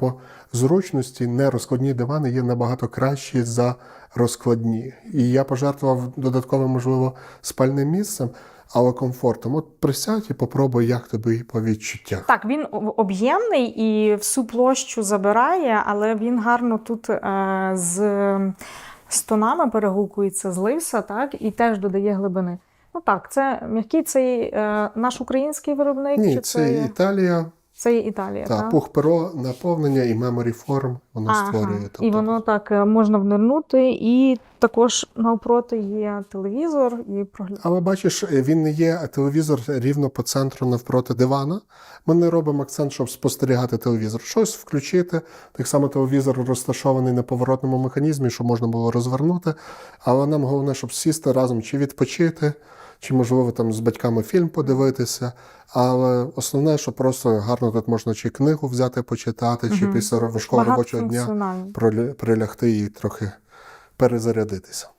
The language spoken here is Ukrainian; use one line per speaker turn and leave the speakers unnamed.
по зручності нерозкладні дивани є набагато кращі за розкладні. І я пожертвував додатковим, можливо, спальним місцем, але комфортом. От присядь і попробуй, як тобі по відчуттях.
Так, він об'ємний і всю площу забирає, але він гарно тут е, з стонами перегукується з лиса, так, і теж додає глибини. Ну так, це м'який цей е, наш український виробник,
Ні,
чи
це
це,
Італія,
це є Італія,
та
так?
пух перо, наповнення і memory form воно створює. Тобто,
І воно так е, можна внирнути, і також навпроти є телевізор і прогляд.
Але бачиш, він не є телевізор рівно по центру навпроти дивана. Ми не робимо акцент, щоб спостерігати телевізор. Щось включити. Так само телевізор розташований на поворотному механізмі, щоб можна було розвернути. Але нам головне, щоб сісти разом чи відпочити, чи, можливо, там з батьками фільм подивитися. Але основне, що просто гарно тут можна чи книгу взяти, почитати, чи
Мгм.
після важкого робочого дня прилягти і трохи перезарядитися.